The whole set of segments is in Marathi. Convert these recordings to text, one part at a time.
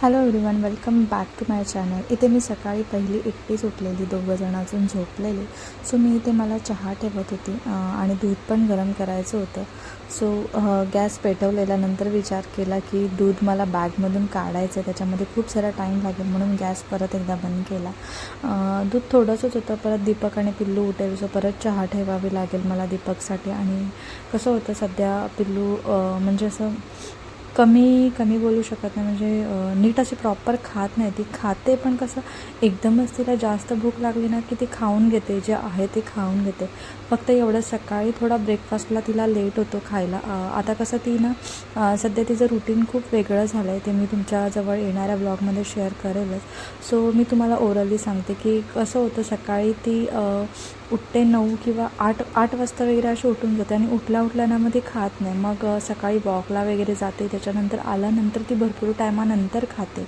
Hello everyone welcome back to my channel इथे मी सकाळी पहिली एकटीच उठलेली दोघं जण अजून झोपलेले. सो मी इथे मला चहा ठेवत होती आणि दूध पण गरम करायचं होतं. सो गॅस पेटवलेल्यानंतर विचार केला की दूध मला बॅगमधून काढायचं आहे त्याच्यामध्ये खूप सारा टाईम लागेल म्हणून गॅस परत एकदा बंद केला. दूध थोडंसंच होतं परत दीपक आणि पिल्लू उठेल सो परत चहा ठेवावी लागेल मला दीपकसाठी. आणि कसं होतं सध्या पिल्लू म्हणजे असं कमी कमी बोलू शकत नाही. म्हणजे नीट अशी प्रॉपर खात नाही. ती खाते पण कसं एकदमच तिला जास्त भूक लागली ना की ती खाऊन घेते. जे आहे ते खाऊन घेते. फक्त एवढं सकाळी थोडा ब्रेकफास्टला तिला लेट होतो खायला. आता कसं ती ना सध्या तिचं रुटीन खूप वेगळं झालं आहे ते मी तुमच्याजवळ येणाऱ्या ब्लॉगमध्ये शेअर करेलच. सो मी तुम्हाला ओरली सांगते की कसं होतं सकाळी ती उठते नऊ किंवा आठ आठ वाजता वगैरे अशी उठून जाते आणि उठल्या उठल्या ना मग ती खात नाही. मग सकाळी वॉकला वगैरे जाते त्याच्यानंतर आल्यानंतर ती भरपूर टायमानंतर खाते.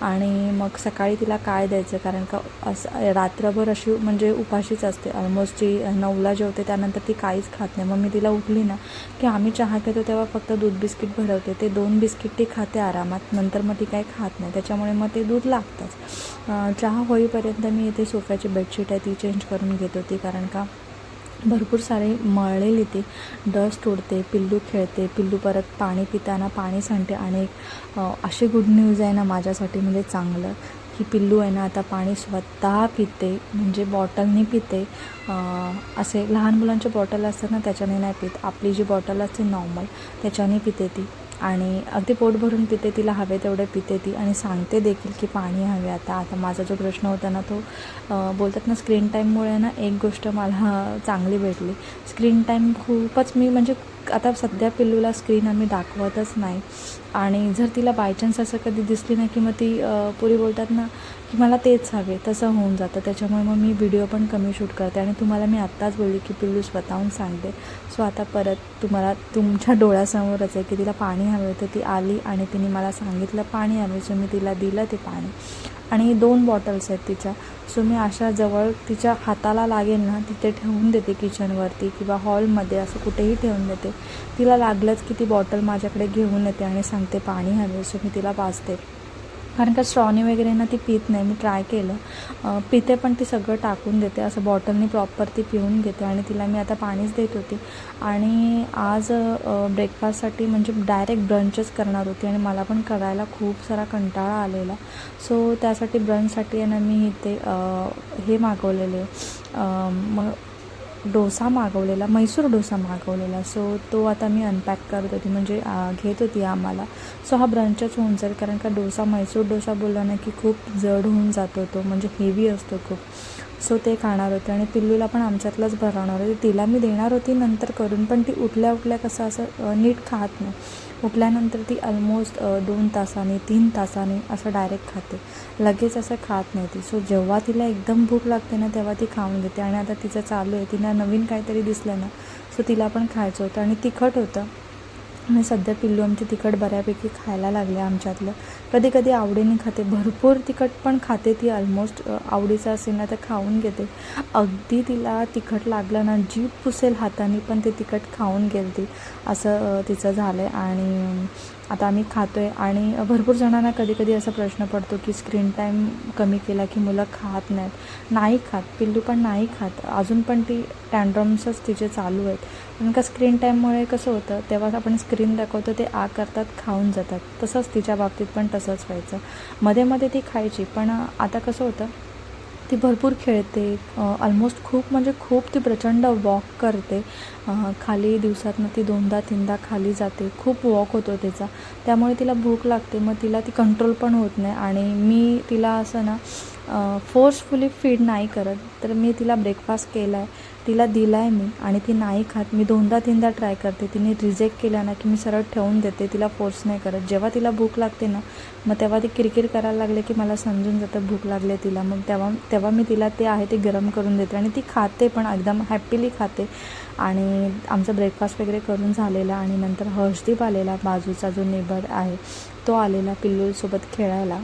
आणि मग सकाळी तिला काय द्यायचं? कारण का असं रात्रभर अशी म्हणजे उपाशीच असते. ऑलमोस्ट ती नऊला जेवते त्यानंतर ती काहीच खात नाही. मग मी तिला उठली ना की आम्ही चहा घेतो तेव्हा फक्त दूध बिस्किट भरवते. ते दोन बिस्किट ती खाते आरामात. नंतर मग ती काही खात नाही. त्याच्यामुळे मग ते दूध लागतंच. चहा होईपर्यंत मी इथे सोफ्याची बेडशीट आहे ती चेंज करून घेत होती. कारण का? भरपूर सारे मळलेली ते डस्ट उडते पिल्लू खेळते पिल्लू परत पाणी पिताना पाणी सांडते. आणि एक अशी गुड न्यूज आहे ना माझ्यासाठी म्हणजे चांगलं. की पिल्लू आहे ना आता पाणी स्वतः पिते म्हणजे बॉटलने पिते. असे लहान मुलांचे बॉटल असतात ना त्याच्याने नाही पित. आपली जी बॉटल असते नॉर्मल त्याच्याने पिते ती. आणि अगदी पोट भरून पिते तिला हवे तेवढे पिते ती. आणि सांगते देखील की पाणी हवे आता. आता माझा जो प्रश्न होता ना तो बोलतात ना स्क्रीन टाईममुळे ना एक गोष्ट मला चांगली भेटली. स्क्रीन टाईम खूपच मी म्हणजे आता सध्या पिल्लूला स्क्रीन आम्ही दाखवतच नाही. आणि जर तिला बायचान्स असं कधी दिसली नाही की मग ती पुरी बोलतात ना की मला तेच हवे तसं होऊन जातं. त्याच्यामुळे मग मी व्हिडिओ पण कमी शूट करते आणि तुम्हाला मी आत्ताच बोलली की पिल्लू स्वतःहून सांगते. सो आता परत तुम्हाला तुमच्या डोळ्यासमोरच आहे की तिला पाणी हवे तर ती आली आणि तिने मला सांगितलं पाणी हवे सो मी तिला दिलं ते पाणी. आणि दोन बॉटल्स आहेत तिच्या. सो मी अशा जवळ तिच्या हाताला लागेल ना तिथे ठेवून देते किचनवरती किंवा हॉलमध्ये असं कुठेही ठेवून देते. तिला लागलंच की ती बॉटल माझ्याकडे घेऊन येते आणि सांगते पाणी हवे. सो मी तिला पाजते कारण का स्ट्रॉनी वगैरे ना ती पित नाही मी ट्राय केलं. पिते पण ती सगळं टाकून देते असं बॉटलनी प्रॉपर ती पिऊन घेते आणि तिला मी आता पाणीच देत होती. आणि आज ब्रेकफास्टसाठी म्हणजे डायरेक्ट ब्रंचच करणार होती आणि मला पण करायला खूप सारा कंटाळा आलेला. सो त्यासाठी ब्रंचसाठी आहे ना मी इथे हे मागवलेले मग डोसा मागवलेला म्हैसूर डोसा मागवलेला. सो तो आता मी अनपॅक करत होती. म्हणजे घेत होती आम्हाला. सो हा ब्रंचच होऊन जाईल. कारण का डोसा म्हैसूर डोसा बोलला ना की खूप जड होऊन जातो तो. म्हणजे हेवी असतो खूप. सो ते खाणार होते आणि पिल्लूला पण आमच्यातलंच भरवणार होते. तिला मी देणार होती नंतर करून पण ती उठल्या उठल्या कसं असं नीट खात नाही. उठल्यानंतर ती ऑलमोस्ट दोन तासाने तीन तासाने असं डायरेक्ट खाते. लगेच असं खात नाही ती. सो जेव्हा तिला एकदम भूक लागते ना तेव्हा ती खाऊन घेते. आणि आता तिचं चालू आहे. तिला नवीन काहीतरी दिसलं ना सो तिला पण खायचं होतं. आणि तिखट होतं. आणि सध्या पिल्लू आमची तिखट बऱ्यापैकी खायला लागले आमच्यातलं. कधी कधी आवडीने खाते. भरपूर तिखट पण खाते ती ऑलमोस्ट आवडीचं असेल ना तर खाऊन घेते. अगदी तिला तिखट लागलं ना जीभ पुसेल हाताने पण ते तिखट खाऊन गेल ती असं तिचं झालं आहे आणि आता आम्ही खातो आहे आणि भरपूर जणांना कधी कधी असा प्रश्न पडतो की स्क्रीन टाईम कमी केला की मुलं खात नाहीत. नाही खात. पिल्लू पण नाही खात. अजून पण ती टँड्रम्सच तिचे चालू आहेत. कारण का स्क्रीन टाईममुळे कसं होतं? तेव्हा आपण स्क्रीन दाखवतो ते आ करतात खाऊन जातात. तसंच तिच्या बाबतीत पण तसंच व्हायचं. मध्ये मध्ये ती खायची. पण आता कसं होतं? ती भरपूर खेळते. ऑलमोस्ट खूप म्हणजे खूप ती प्रचंड वॉक करते. खाली दिवसातनं ती दोनदा तीनदा खाली जाते. खूप वॉक होतो तिचा. त्यामुळे तिला भूक लागते. मग तिला ती कंट्रोल पण होत नाही. आणि मी तिला असं ना फोर्सफुली फीड नाही करत. तर मी तिला ब्रेकफास्ट केला आहे तिला दिला आहे मी आणि ती नाही खात मी दोनदा तीनदा ट्राय करते. तिने रिजेक्ट केला ना की मी सरळ ठेवून देते तिला फोर्स नाही करत. जेव्हा तिला भूक लागते ना मग तेव्हा ती किरकिर करायला लागले की मला समजून जातं भूक लागले तिला. मग तेव्हा तेव्हा मी तिला ते आहे ते गरम करून देते आणि ती खाते पण एकदम हॅपीली खाते. आणि आमचा ब्रेकफास्ट वगैरे करून झालेला आणि नंतर हर्षदीप आलेला बाजूचा जो नेबर आहे तो आलेला पिल्लूसोबत खेळायला.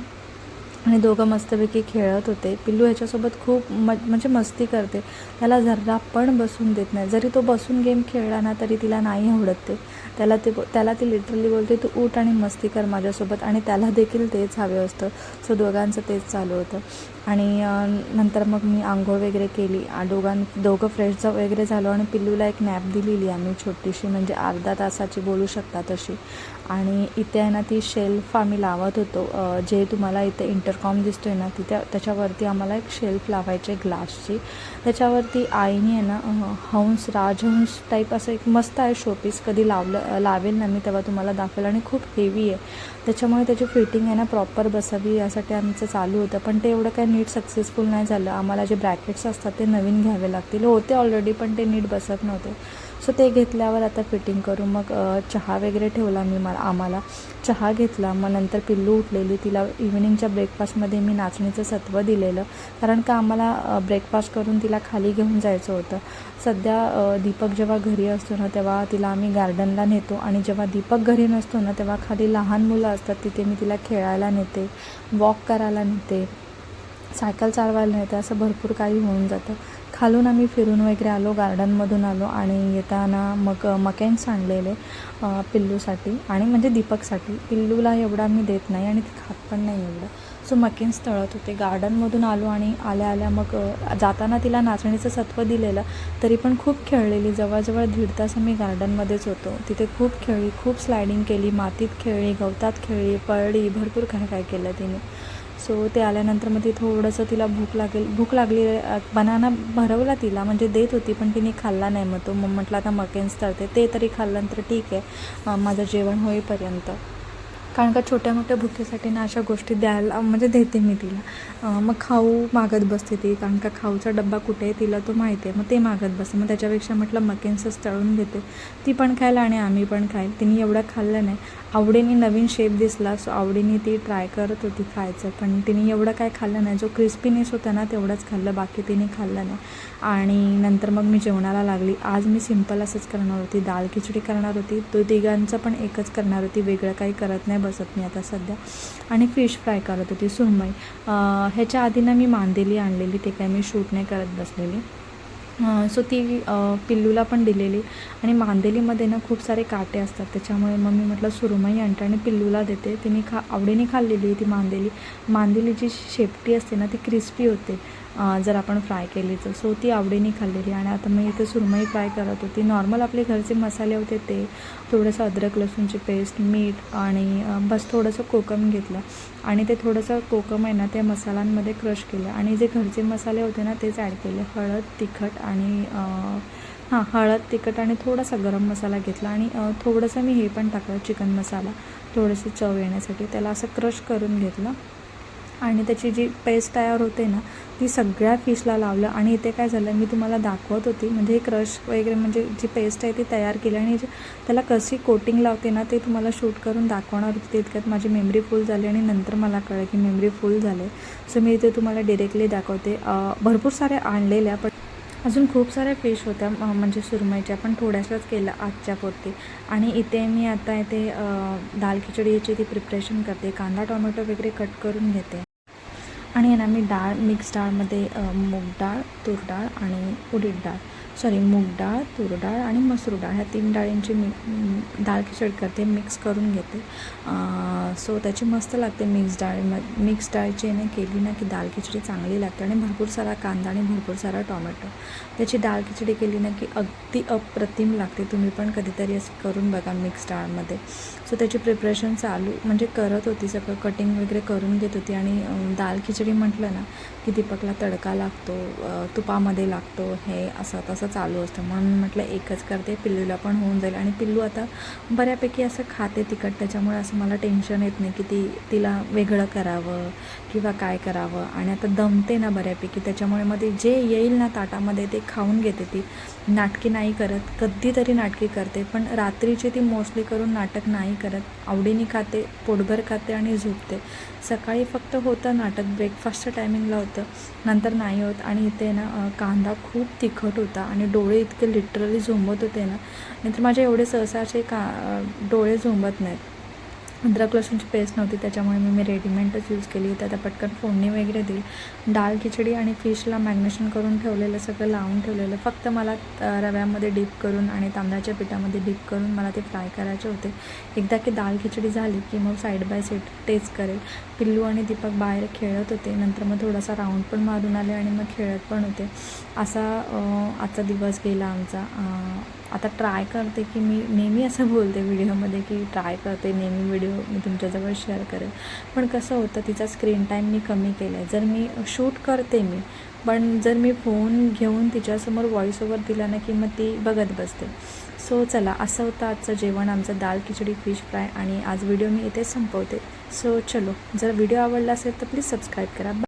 आणि दोघं मस्तपैकी खेळत होते. पिल्लू ह्याच्यासोबत खूप म म्हणजे मस्ती करते. त्याला जरा पण बसून देत नाही. जरी तो बसून गेम खेळला ना तरी तिला नाही आवडत ते. त्याला ते त्याला ती लिटरली बोलते तू उठ आणि मस्ती कर माझ्यासोबत. आणि त्याला देखील तेच हवे असतं. सो दोघांचं तेच चालू होतं. आणि नंतर मग मी आंघोळ वगैरे केली. दोघां दोघं फ्रेश वगैरे झालो आणि पिल्लूला एक नॅप दिलेली आम्ही छोटीशी म्हणजे अर्धा तासाची बोलू शकता तशी. आणि इथे आहे ना ती शेल्फ आम्ही लावत होतो. जे तुम्हाला इथे इंटरकॉम दिसतो आहे ना तिथे त्याच्यावरती आम्हाला एक शेल्फ लावायची ग्लासची त्याच्यावरती आईने आहे ना हंस राजहंस टाईप असं एक मस्त आहे शोपीस कधी लावलं लावेल ना मी तेव्हा तुम्हाला दाखवेल आणि खूप हेवी आहे. त्याच्यामुळे त्याची फिटिंग आहे ना प्रॉपर बसावी यासाठी आमचं चालू होतं. पण ते एवढं काही नीट सक्सेसफुल नाही झालं. आम्हाला जे ब्रॅकेट्स असतात ते नवीन घ्यावे लागतील. होते ऑलरेडी पण ते नीट बसत नव्हते. सो ते घेतल्यावर आता फिटिंग करून मग चहा वगैरे ठेवला मी मला आम्हाला. चहा घेतला. मग नंतर पिल्लू उठलेली. तिला इव्हिनिंगच्या ब्रेकफास्टमध्ये मी नाचणीचं सत्व दिलेलं. कारण का आम्हाला ब्रेकफास्ट करून तिला खाली घेऊन जायचं होतं. सध्या दीपक जेव्हा घरी असतो ना तेव्हा तिला आम्ही गार्डनला नेतो. आणि जेव्हा दीपक घरी नसतो ना तेव्हा खाली लहान मुलं असतात. तिथे मी तिला खेळायला नेते वॉक करायला नेते. सायकल चालवायला नेते. असं भरपूर काही होऊन जातं. खालून आम्ही फिरून वगैरे आलो गार्डनमधून आलो आणि येताना मग मकेन्स आणलेले पिल्लूसाठी आणि म्हणजे दीपकसाठी. पिल्लूला एवढा मी देत नाही आणि ते खात पण नाही एवढं. सो मकेन्स तळत होते. गार्डनमधून आलो आणि आल्या आल्या मग जाताना तिला नाचणीचं सत्व दिलेलं तरी पण खूप खेळलेली. जवळजवळ दीड तास आम्ही गार्डनमध्येच होतो. तिथे खूप खेळली खूप स्लायडिंग केली. मातीत खेळली गवतात खेळली पळली भरपूर काय काय केलं तिने. सो ते आल्यानंतर मग ती थोडंसं तिला भूक लागेल भूक लागली बनाना भरवला तिला म्हणजे देत होती पण तिने खाल्ला नाही. मग तो मग म्हटलं आता मकेन्स तर ते तरी खाल्ल्यानंतर ठीक आहे माझं जेवण होईपर्यंत. कारण का छोट्या मोठ्या भुकेसाठी ना अशा गोष्टी द्यायला म्हणजे देते मी तिला. मग खाऊ मागत बसते ती कारण का खाऊचा डब्बा कुठे आहे तिला तो माहिती आहे मग ते मागत बसते. मग त्याच्यापेक्षा म्हटलं मकेन्सच तळून घेते. ती पण खायला आणि आम्ही पण खाईल तिने एवढं खाल्लं नाही. आवडीने नवीन शेप दिसला सो आवडीने ती ट्राय करत होती खायचं. पण तिने एवढं काय खाल्लं नाही. जो क्रिस्पीनेस होता ना तेवढंच खाल्लं. बाकी तिने खाल्लं नाही. आणि नंतर मग मी जेवणाला लागली. आज मी सिंपल असंच करणार होती. दाल खिचडी करणार होती. तो तिघांचं पण एकच करणार होती. वेगळं काही करत नाही. बसत मी आता सध्या. आणि फिश फ्राय करत होती सुरमई ह्याच्या आधी ना मी मांदेली आणलेली ते काय मी शूट नाही करत बसलेली. सो ती पिल्लूला पण दिलेली. आणि मांदेलीमध्ये ना खूप सारे काटे असतात त्याच्यामुळे मग मी म्हटलं सुरमई आणते आणि पिल्लूला देते. तिने खा आवडीने खाल्लेली ती मांदेली. मांदेलीची शेपटी असते ना ती क्रिस्पी होते. जर आपण फ्राय केली तर. सो ती आवडीने खाल्लेली आणि आता मी इथे सुरमई फ्राय करत होती. नॉर्मल आपले घरचे मसाले होते ते. थोडंसं अद्रक लसूणची पेस्ट मीठ आणि बस थोडंसं कोकम घेतलं. आणि ते थोडंसं कोकम आहे ना त्या मसाल्यांमध्ये क्रश केलं. आणि जे घरचे मसाले होते ना तेच ॲड केले. हळद तिखट आणि हां हळद तिखट आणि थोडासा गरम मसाला घेतला. आणि थोडंसं मी हे पण टाकलं चिकन मसाला. थोडंसं चव येण्यासाठी. त्याला असं क्रश करून घेतलं. आणि त्याची जी पेस्ट तयार होते ना ती सगळ्या फिशला लावलं आणि इथे काय झालं मी तुम्हाला दाखवत होती. म्हणजे क्रश वगैरे म्हणजे जी पेस्ट आहे ती तयार केली आणि जे त्याला कशी कोटिंग लावते ना ते तुम्हाला शूट करून दाखवणार होते. तितक्यात माझी मेमरी फुल झाली आणि नंतर मला कळलं की मेमरी फुल झाले सो मी इथे तुम्हाला डिरेक्टली दाखवते. भरपूर सारे आणलेल्या पण अजून खूप साऱ्या फिश होत्या म्हणजे सुरमईच्या पण थोड्याशाच केल्या आजच्यापुरती आणि इथे मी आता इथे दाल खिचडीची ती प्रिपरेशन करते. कांदा टोमॅटो वगैरे कट करून घेते. आणि आहे ना मी डाळ मिक्स डाळमध्ये मूग डाळ तूर डाळ आणि उडीद डाळ. सॉरी मूग डाळ तूर डाळ आणि मसूर डाळ. ह्या तीन डाळींची मी डाळ खिचडी करते मिक्स करून घेते. सो त्याची मस्त लागते मिक्स डाळ. मिक्स डाळीची याने केली ना की दाल खिचडी चांगली लागते आणि भरपूर सारा कांदा आणि भरपूर सारा टोमॅटो. त्याची डाळ खिचडी केली ना की अगदी अप्रतिम लागते. तुम्ही पण कधीतरी असं करून बघा मिक्स डाळमध्ये. सो त्याची प्रिपरेशन चालू म्हणजे करत होती सगळं कटिंग वगैरे करून घेत होती आणि दाल खिचडी म्हटलं ना की दीपकला तडका लागतो तुपामध्ये लागतो हे असं तसं. चालू असतं. म्हणून म्हटलं एकच करते पिल्लूला पण होऊन जाईल. आणि पिल्लू आता बऱ्यापैकी असं खाते तिखट त्याच्यामुळे असं मला टेन्शन येत नाही की ती तिला वेगळं करावं किंवा काय करावं. आणि आता दमते ना बऱ्यापैकी त्याच्यामुळे मग जे येईल ना ताटामध्ये ते खाऊन घेते ती. नाटकी नाही करत कधीतरी नाटकी करते पण रात्रीची ती मोस्टली करून नाटक नाही करत. आवडीने खाते पोटभर खाते आणि झोपते. सकाळी फक्त होतं नाटक ब्रेकफास्टच्या टायमिंगला होतं. नंतर नाही होत. आणि इथे ना कांदा खूप तिखट होता. आणि डोळे इतके लिटरली झोंबत होते ना. नाहीतर माझे एवढे सहसा असे का डोळे झोंबत नाहीत. अद्रक लसूणची पेस्ट नव्हती त्याच्यामुळे मी मी रेडीमेडच यूज केली. तर आता पटकन फोडणी वगैरे देईल. डाळ खिचडी आणि फिशला मॅग्नेशन करून ठेवलेलं सगळं लावून ठेवलेलं. फक्त मला रव्यामध्ये डीप करून आणि तांदळाच्या पिठामध्ये डीप करून मला ते फ्राय करायचे होते. एकदा की डाळ खिचडी झाली की मग साईड बाय साईड टेस्ट करेल. पिल्लू आणि दीपक बाहेर खेळत होते. नंतर मग थोडासा राऊंड पण मारून आले आणि मग खेळत पण होते. असा आजचा दिवस गेला आमचा. आता ट्राय करते की मी नेहमी असं बोलते व्हिडिओमध्ये की ट्राय करते नेहमी व्हिडिओ मी तुमच्याजवळ शेअर करेल. पण कसं होतं तिचा स्क्रीन टाईम मी कमी केला आहे जर मी शूट करते मी पण जर मी फोन घेऊन तिच्यासमोर व्हॉईस ओव्हर दिला ना की मग ती बघत बसते. सो चला असं होतं आजचं जेवण. आमचं दाल खिचडी फिश फ्राय आणि आज व्हिडिओ मी इथे संपवते. सो चलो जर व्हिडिओ आवडला असेल तर प्लीज सबस्क्राईब करा.